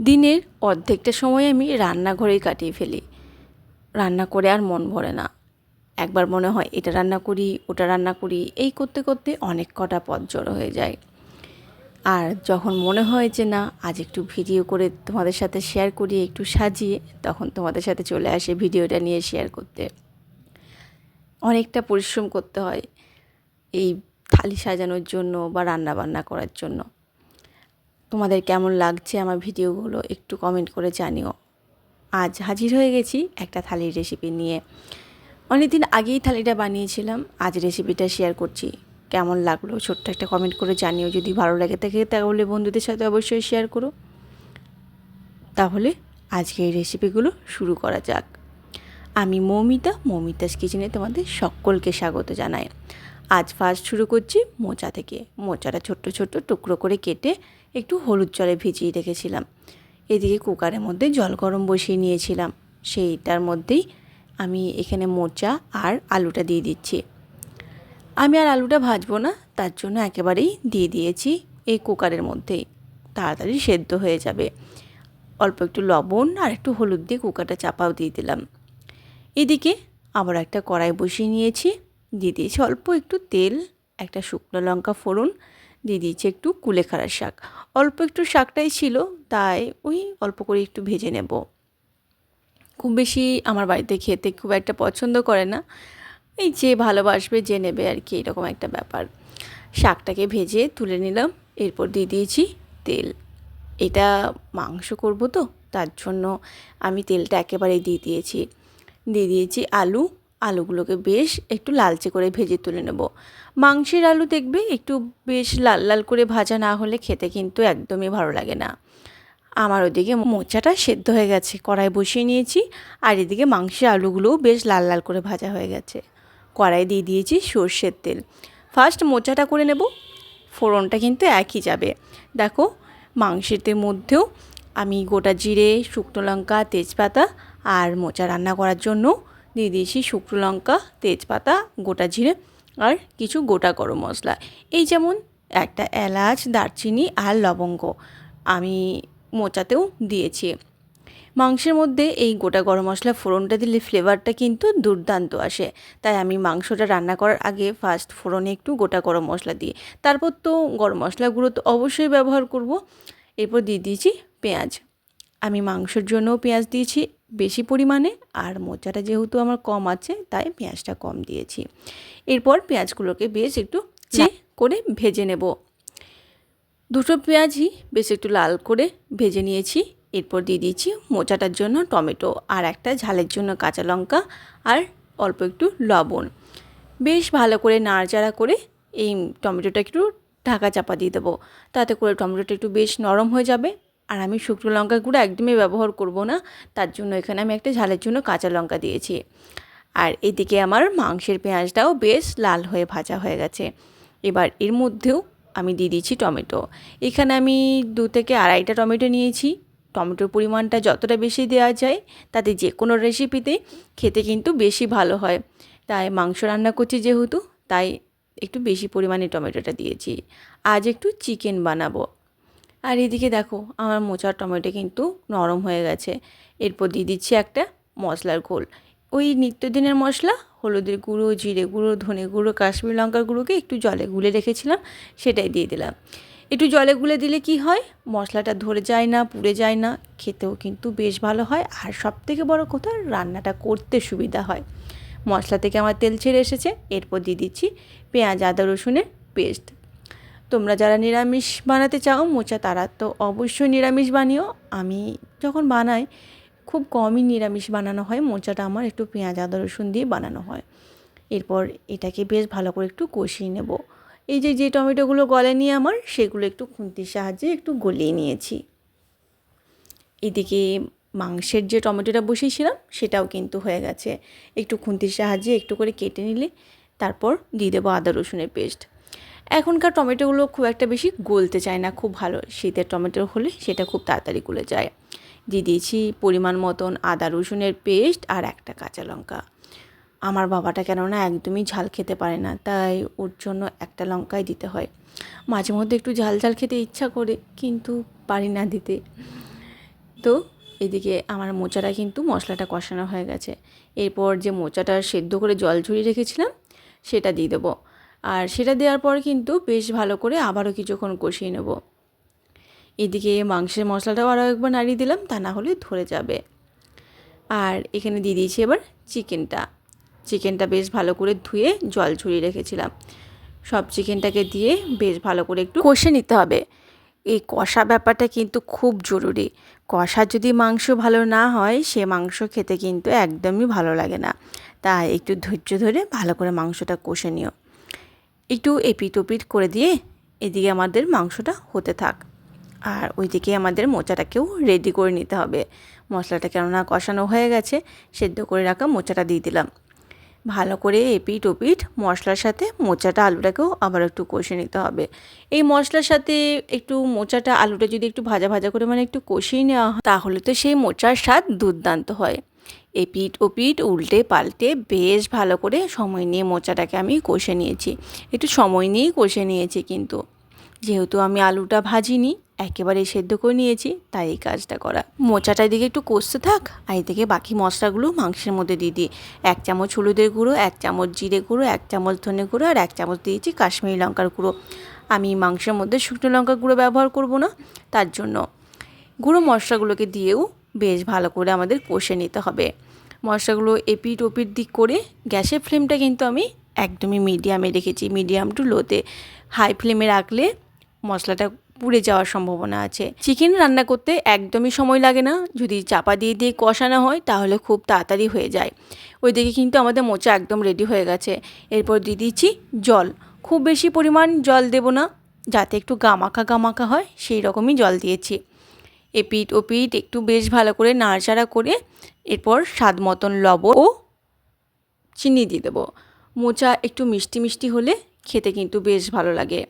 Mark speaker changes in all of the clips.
Speaker 1: দিনের অর্ধেকটা সময় আমি রান্নাঘরেই কাটিয়ে ফেলি। রান্না করে আর মন ভরে না। একবার মনে হয়, এটা রান্না করি, ওটা রান্না করি। এই করতে করতে অনেক কটা পথ জড়ো হয়ে যায়। আর যখন মনে হয় যে, না, আজ একটু ভিডিও করে তোমাদের সাথে শেয়ার করি, একটু সাজিয়ে, তখন তোমাদের সাথে চলে আসে ভিডিওটা নিয়ে শেয়ার করতে। অনেকটা পরিশ্রম করতে হয় এই থালি সাজানোর জন্য বা রান্না বান্না করার জন্য। তোমাদের কেমন লাগছে আমার ভিডিওগুলো একটু কমেন্ট করে জানিও। আজ হাজির হয়ে গেছি একটা থালির রেসিপি নিয়ে। অনেকদিন আগেই থালিটা বানিয়েছিলাম, আজ রেসিপিটা শেয়ার করছি। কেমন লাগল ছোট্ট একটা কমেন্ট করে জানিও, যদি ভালো লাগে থাকে তাহলে বন্ধুদের সাথে অবশ্যই শেয়ার করো। তাহলে আজকে এই রেসিপিগুলো শুরু করা যাক। আমি মৌমিতা, মৌমিতাস কিচেনে তোমাদের সকলকে স্বাগত জানাই। আজ ফার্স্ট শুরু করছি মোচা থেকে। মোচাটা ছোট্ট ছোট্ট টুকরো করে কেটে একটু হলুদ জলে ভিজিয়ে রেখেছিলাম। এদিকে কুকারের মধ্যে জল গরম বসিয়ে নিয়েছিলাম। সেইটার মধ্যেই আমি এখানে মোচা আর আলুটা দিয়ে দিচ্ছি। আমি আর আলুটা ভাজবো না, তার জন্য একেবারেই দিয়ে দিয়েছি এই কুকারের মধ্যেই। তাড়াতাড়ি সেদ্ধ হয়ে যাবে। অল্প একটু লবণ আর একটু হলুদ দিয়ে কুকারটা চাপাও দিয়ে দিলাম। এদিকে আবার একটা কড়াই বসিয়ে নিয়েছি। দিয়ে দিয়েছি অল্প একটু তেল, একটা শুকনো লঙ্কা ফোড়ন দিয়ে দিয়েছি একটু কুলেখাড়ার শাক। অল্প একটু শাকটাই ছিল, তাই ওই অল্প করে একটু ভেজে নেব। খুব বেশি আমার বাড়িতে খেতে খুব একটা পছন্দ করে না। এই যে ভালোবাসবে যে নেবে আর কি, এরকম একটা ব্যাপার। শাকটাকে ভেজে তুলে নিলাম, এরপর দিয়ে দিয়েছি তেল। এটা মাংস করব তো, তার জন্য আমি তেলটা একেবারেই দিয়ে দিয়েছি। দিয়ে দিয়েছি আলু আলুগুলোকে বেশ একটু লালচে করে ভেজে তুলে নেব। মাংসের আলু দেখবে একটু বেশ লাল লাল করে ভাজা না হলে খেতে কিন্তু একদমই ভালো লাগে না। আমার ওদিকে মোচাটা সেদ্ধ হয়ে গেছে, কড়াই বসিয়ে নিয়েছি আর এদিকে মাংসের আলুগুলোও বেশ লাল লাল করে ভাজা হয়ে গেছে। কড়াই দিয়ে দিয়েছি সর্ষের তেল। ফার্স্ট মোচাটা করে নেব, ফোড়নটা কিন্তু একই যাবে। দেখো, মাংসের মধ্যেও আমি গোটা জিরে, শুকনো লঙ্কা, তেজপাতা আর মোচা রান্না করার জন্য দিয়ে দিয়েছি শুকনো লঙ্কা, তেজপাতা, গোটা জিরে আর কিছু গোটা গরম মশলা। এই যেমন একটা এলাচ, দারচিনি আর লবঙ্গ আমি মোচাতেও দিয়েছি। মাংসের মধ্যে এই গোটা গরম মশলা ফোড়নটা দিলে ফ্লেভারটা কিন্তু দুর্দান্ত আসে। তাই আমি মাংসটা রান্না করার আগে ফার্স্ট ফোড়নে একটু গোটা গরম মশলা দিই। তারপর তো গরম মশলাগুলো তো অবশ্যই ব্যবহার করব। এরপর দিয়ে দিয়েছি পেঁয়াজ। আমি মাংসের জন্যও পেঁয়াজ দিয়েছি বেশি পরিমাণে আর মোচাটা যেহেতু আমার কম আছে তাই পেঁয়াজটা কম দিয়েছি। এরপর পেঁয়াজগুলোকে বেশ একটু চে করে ভেজে নেব। দুটো পেঁয়াজই বেশ একটু লাল করে ভেজে নিয়েছি। এরপর দিয়ে দিয়েছি মোচাটার জন্য টমেটো আর একটা ঝালের জন্য কাঁচা লঙ্কা আর অল্প একটু লবণ। বেশ ভালো করে নাড়াচাড়া করে এই টমেটোটা একটু ঢাকা চাপা দিয়ে দেবো। তাতে করে টমেটোটা একটু বেশ নরম হয়ে যাবে আর আমি শুকনো লঙ্কা গুঁড়ো একদমই ব্যবহার করব না, তার জন্য এখানে আমি একটা ঝালের জন্য কাঁচা লঙ্কা দিয়েছি। আর এদিকে আমার মাংসের পেঁয়াজটাও বেশ লাল হয়ে ভাজা হয়ে গেছে। এবার এর মধ্যেও আমি দিয়ে দিয়েছি টমেটো। এখানে আমি দু থেকে আড়াইটা টমেটো নিয়েছি। টমেটোর পরিমাণটা যতটা বেশি দেওয়া যায়, তাতে যে কোনো রেসিপিতে খেতে কিন্তু বেশি ভালো হয়। তাই মাংস রান্না করছি যেহেতু, তাই একটু বেশি পরিমাণে টমেটোটা দিয়েছি। আজ একটু চিকেন বানাবো। আর এদিকে দেখো, আমার মোচার টমেটো কিন্তু নরম হয়ে গেছে। এরপর দিয়ে দিচ্ছি একটা মশলার ঘোল। ওই নিত্যদিনের মশলা, হলুদের গুঁড়ো, জিরে গুঁড়ো, ধনে গুঁড়ো, কাশ্মীর লঙ্কার গুঁড়োকে একটু জলে গুলে রেখেছিলাম, সেটাই দিয়ে দিলাম। একটু জলে গুলে দিলে কি হয়, মশলাটা ধরে যায় না, পুড়ে যায় না, খেতেও কিন্তু বেশ ভালো হয়। আর সব থেকে বড়ো কথা, রান্নাটা করতে সুবিধা হয়। মশলা থেকে আমার তেল ছেড়ে এসেছে, এরপর দিয়ে দিচ্ছি পেঁয়াজ, আদা, রসুনের পেস্ট। তোমরা যারা নিরামিষ বানাতে চাও মোচা তারা তো অবশ্যই নিরামিষ বানিও। আমি যখন বানাই, খুব কমই নিরামিষ বানানো হয়। মোচাটা আমার একটু পেঁয়াজ, আদা, রসুন দিয়ে বানানো হয়। এরপর এটাকে বেশ ভালো করে একটু কষিয়ে নেব। এই যে যে টমেটোগুলো গলে নিয়ে আমার, সেগুলো একটু খুন্তির সাহায্যে একটু গলিয়ে নিয়েছি। এদিকে মাংসের যে টমেটোটা বসিয়েছিলাম, সেটাও কিন্তু হয়ে গেছে। একটু খুন্তির সাহায্যে একটু করে কেটে নিলে, তারপর দিয়ে দেবো আদা, রসুনের পেস্ট। এখনকার টমেটোগুলো খুব একটা বেশি গলতে চায় না, খুব ভালো শীতের টমেটো হলে সেটা খুব তাড়াতাড়ি গলে যায়। দিয়ে দিয়েছি পরিমাণ মতন আদা রসুনের পেস্ট আর একটা কাঁচা লঙ্কা। আমার বাবাটা কেননা একদমই ঝাল খেতে পারে না, তাই ওর জন্য একটা লঙ্কাই দিতে হয়। মাঝে মধ্যে একটু ঝাল ঝাল খেতে ইচ্ছা করে, কিন্তু পারি না দিতে। তো এদিকে আমার মোচাটা কিন্তু মশলাটা কষানো হয়ে গেছে। এরপর যে মোচাটা সেদ্ধ করে জল ঝরিয়ে রেখেছিলাম, সেটা দিয়ে দেবো। আর সেটা দেওয়ার পর কিন্তু বেশ ভালো করে আবারও কিছুক্ষণ কষিয়ে নেব। এদিকে মাংসের মশলাটাও আরও একবার নাড়িয়ে দিলাম, তা না হলে ধরে যাবে। আর এখানে দিয়ে দিয়েছি এবার চিকেনটা। চিকেনটা বেশ ভালো করে ধুয়ে জল ঝরিয়ে রেখেছিলাম। সব চিকেনটাকে দিয়ে বেশ ভালো করে একটু কষে নিতে হবে। এই কষা ব্যাপারটা কিন্তু খুব জরুরি। কষা যদি মাংস ভালো না হয়, সে মাংস খেতে কিন্তু একদমই ভালো লাগে না। তাই একটু ধৈর্য ধরে ভালো করে মাংসটা কষে নিও। একটু এপিট ওপিট করে দিয়ে এদিকে আমাদের মাংসটা হতে থাক। আর ওইদিকে আমাদের মোচাটাকেও রেডি করে নিতে হবে। মশলাটা কেননা কষানো হয়ে গেছে, সেদ্ধ করে রাখা মোচাটা দিয়ে দিলাম। ভালো করে এপিট ওপিট মশলার সাথে মোচাটা আলুটাকেও আবার একটু কষে নিতে হবে। এই মশলার সাথে একটু মোচাটা আলুটা যদি একটু ভাজা ভাজা করে মানে একটু কষিয়ে নেওয়া হয়, তাহলে তো সেই মোচার স্বাদ দুর্দান্ত হয়। এপিট ওপিট উল্টে পাল্টে বেশ ভালো করে সময় নিয়ে মোচাটাকে আমি কষে নিয়েছি। একটু সময় নিয়েই কষে নিয়েছি কিন্তু। যেহেতু আমি আলুটা ভাজিনি, একেবারে সেদ্ধ করে নিয়েছি, তাই এই কাজটা করা। মোচাটা দিকে একটু কষতে থাক, আর এদিকে বাকি মশলাগুলো মাংসের মধ্যে দিয়ে দিই। এক চামচ হলুদের গুঁড়ো, এক চামচ জিরে গুঁড়ো, এক চামচ ধনে গুঁড়ো, আর এক চামচ দিয়েছি কাশ্মীরি লঙ্কার গুঁড়ো। আমি মাংসের মধ্যে শুকনো লঙ্কার গুঁড়ো ব্যবহার করব না, তার জন্য। গুঁড়ো মশলাগুলোকে দিয়েও বেশ ভালো করে আমাদের কষে নিতে হবে। মশলাগুলো এপিট ওপিট দিক করে গ্যাসের ফ্লেমটা কিন্তু আমি একদমই মিডিয়ামে রেখেছি। মিডিয়াম টু লোতে হাই ফ্লেমে রাখলে মশলাটা পুড়ে যাওয়ার সম্ভাবনা আছে। চিকেন রান্না করতে একদমই সময় লাগে না। যদি চাপা দিয়ে দিয়ে কষানো হয় তাহলে খুব তাড়াতাড়ি হয়ে যায়। ওইদিকে কিন্তু আমাদের মোচা একদম রেডি হয়ে গেছে। এরপর দিয়ে দিচ্ছি জল। খুব বেশি পরিমাণ জল দেব না। যাতে একটু গামাখা গামাখা হয়, সেই রকমই জল দিয়েছি। এপিট ওপিট একটু বেশ ভালো করে নাড়াচাড়া করে এরপর স্বাদ মতন লবণ ও চিনি দিয়ে দেবো। মোচা একটু মিষ্টি মিষ্টি হলে খেতে কিন্তু বেশ ভালো লাগে।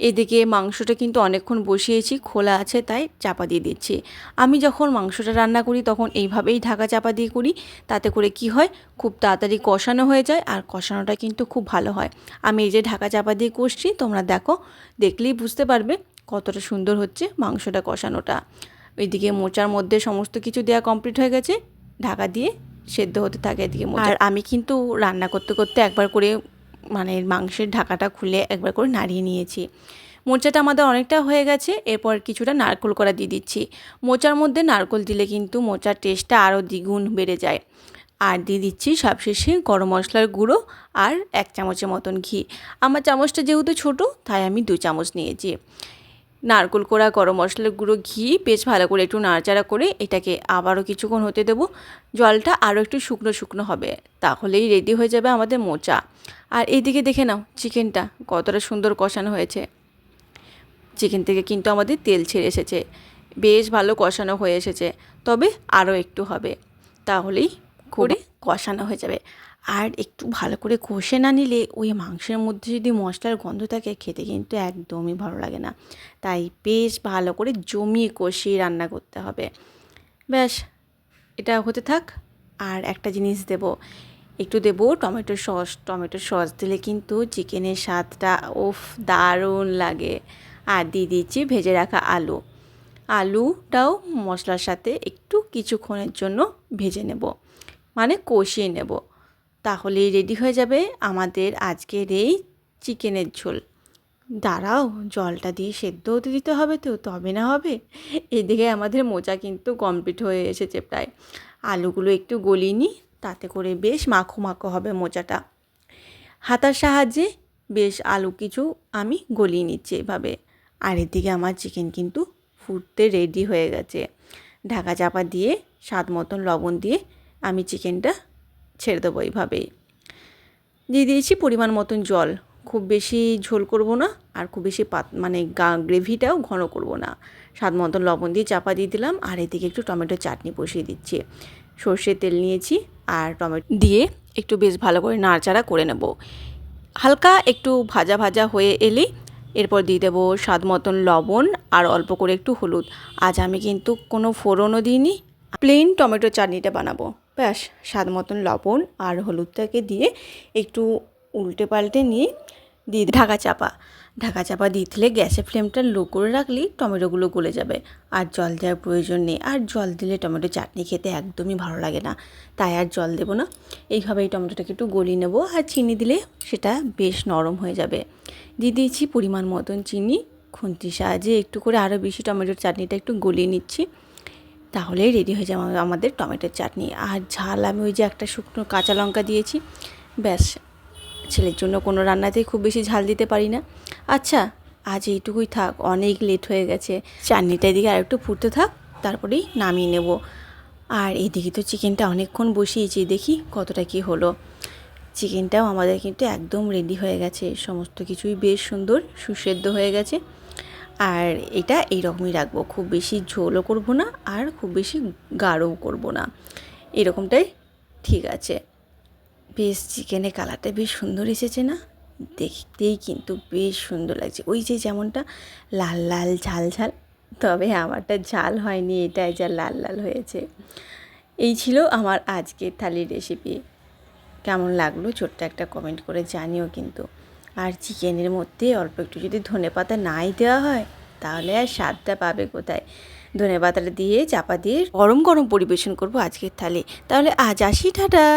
Speaker 1: এদিকে মাংসটা কিন্তু অনেকক্ষণ বসিয়েছি, খোলা আছে তাই চাপা দিয়ে দিচ্ছি। আমি যখন মাংসটা রান্না করি তখন এইভাবেই ঢাকা চাপা দিয়ে করি, তাতে করে কি হয়? খুব তাড়াতাড়ি কষানো হয়ে যায় আর কষানোটা কিন্তু খুব ভালো হয়। আমি এই যে ঢাকা চাপা দিয়ে কষছি, তোমরা দেখো, দেখলেই বুঝতে পারবে কতটা সুন্দর হচ্ছে মাংসটা কষানোটা। ওইদিকে মোচার মধ্যে সমস্ত কিছু দেওয়া কমপ্লিট হয়ে গেছে, ঢাকা দিয়ে সেদ্ধ হতে থাকে এদিকে আর আমি কিন্তু রান্না করতে করতে একবার করে মানে মাংসের ঢাকাটা খুলে একবার করে নাড়িয়ে নিয়েছি। মোচাটা আমাদের অনেকটা হয়ে গেছে, এরপর কিছুটা নারকোল করা দিয়ে দিচ্ছি। মোচার মধ্যে নারকোল দিলে কিন্তু মোচার টেস্টটা আরও দ্বিগুণ বেড়ে যায়। আর দিয়ে দিচ্ছি সবশেষে গরম মশলার গুঁড়ো আর এক চামচের মতন ঘি। আমার চামচটা যেহেতু ছোটো, তাই আমি দু চামচ নিয়েছি। নারকোল কোড়া গরম মশলার গুঁড়ো ঘি বেশ ভালো করে একটু নাড়াচাড়া করে এটাকে আবারও কিছুক্ষণ হতে দেবো। জলটা আরও একটু শুকনো শুকনো হবে তাহলেই রেডি হয়ে যাবে আমাদের মোচা। আর এইদিকে দেখে নাও চিকেনটা কতটা সুন্দর কষানো হয়েছে। চিকেন থেকে কিন্তু আমাদের তেল ছেড়ে এসেছে বেশ ভালো কষানো হয়ে এসেছে তবে আরও একটু হবে তাহলেই করে কষানো হয়ে যাবে। আর একটু ভালো করে কষে না নিলে ওই মাংসের মধ্যে যদি মশলার গন্ধ থাকে, খেতে কিন্তু একদমই ভালো লাগে না। তাই বেশ ভালো করে জমিয়ে কষিয়ে রান্না করতে হবে। ব্যাস, এটা হতে থাক। আর একটা জিনিস দেব। একটু দেবো টমেটো সস। টমেটো সস দিলে কিন্তু চিকেনের স্বাদটা ওফ দারুণ লাগে। আর দিয়ে দিচ্ছি ভেজে রাখা আলু। আলুটাও মশলার সাথে একটু কিছুক্ষণের জন্য ভেজে নেব। মানে কষিয়ে নেব। তাহলেই রেডি হয়ে যাবে আমাদের আজকের এই চিকেনের ঝোল। দাঁড়াও, জলটা দিয়ে সেদ্ধ হতে দিতে হবে তো, তবে না হবে? এদিকে আমাদের মোচা কিন্তু কমপ্লিট হয়ে এসেছে প্রায়। আলুগুলো একটু গলিয়ে নিই, তাতে করে বেশ মাখো মাখো হবে মোচাটা। হাতার সাহায্যে বেশ আলু কিছু আমি গলিয়ে নিচ্ছি এভাবে। আর এদিকে আমার চিকেন কিন্তু ফুটতে রেডি হয়ে গেছে। ঢাকা চাপা দিয়ে স্বাদ মতন লবণ দিয়ে আমি চিকেনটা ছেড়ে দেবো এইভাবেই। দিয়ে দিয়েছি পরিমাণ মতন জল। খুব বেশি ঝোল করব না, আর খুব বেশি পাত মানে গা, গ্রেভিটাও ঘন করব না। স্বাদ মতন লবণ দিয়ে চাপা দিয়ে দিলাম, আর এদিকে একটু টমেটো চাটনি বসিয়ে দিচ্ছি। সর্ষের তেল নিয়েছি, আর টমেটো দিয়ে একটু বেশ ভালো করে নাড়চাড়া করে নেব। হালকা একটু ভাজা ভাজা হয়ে এলেই এরপর দিয়ে দেবো স্বাদ মতন লবণ, আর অল্প করে একটু হলুদ। আজ আমি কিন্তু কোনো ফোড়নও দিইনি প্লেন টমেটো চাটনিটা বানাবো। ব্যাস, স্বাদ মতন লবণ আর হলুদটাকে দিয়ে একটু উল্টে পাল্টে নিয়ে দিয়ে ঢাকা চাপা। ঢাকা চাপা দিলে গ্যাসের ফ্লেমটা লো করে রাখলেই টমেটোগুলো গলে যাবে। আর জল দেওয়ার প্রয়োজন নেই। আর জল দিলে টমেটো চাটনি খেতে একদমই ভালো লাগে না। তাই আর জল দেবো না। এইভাবে এই টমেটোটাকে একটু গলিয়ে নেব। আর চিনি দিলে সেটা বেশ নরম হয়ে যাবে। দিয়ে দিয়েছি পরিমাণ মতন চিনি। খুন্তির সাহায্যে একটু করে আরও বেশি টমেটোর চাটনিটা একটু গলিয়ে নিচ্ছি। তাহলেই রেডি হয়ে যাবে আমাদের টমেটোর চাটনি। আর ঝাল আমি ওই যে একটা শুকনো কাঁচা লঙ্কা দিয়েছি। ব্যাস, ছেলের জন্য কোনো রান্নাতেই খুব বেশি ঝাল দিতে পারি না। আচ্ছা আজ এইটুকুই থাক, অনেক লেট হয়ে গেছে। চাটনিটা এদিকে আর একটু ফুটতে থাক, তারপরেই নামিয়ে নেব। আর এদিকে তো চিকেনটা অনেকক্ষণ বসিয়েছি, দেখি কতটা কি হলো। চিকেনটাও আমাদের কিন্তু একদম রেডি হয়ে গেছে। সমস্ত কিছুই বেশ সুন্দর, সুসেদ্ধ হয়ে গেছে। আর এটা এইরকমই রাখব। খুব বেশি ঝোলও করব না আর খুব বেশি গাঢ়ও করব না। এরকমটাই ঠিক আছে। বেশ, চিকেনের কালারটা বেশ সুন্দর এসেছে না? দেখতেই কিন্তু বেশ সুন্দর লাগছে। ওই যে যেমনটা লাল লাল ঝাল ঝাল, তবে আমারটা ঝাল হয়নি এটাই যা লাল লাল হয়েছে। এই ছিল আমার আজকের থালির রেসিপি কেমন লাগল ছোট্ট একটা কমেন্ট করে জানিও কিন্তু। আর চিকেনের মধ্যে অল্প একটু যদি ধনে পাতা নাই দেওয়া হয়, তাহলে আর স্বাদটা পাবে কোথায়? ধনে পাতাটা দিয়ে চাপা দিয়ে গরম গরম পরিবেশন করব আজকের থালে। তাহলে আজ আসি, টাটা!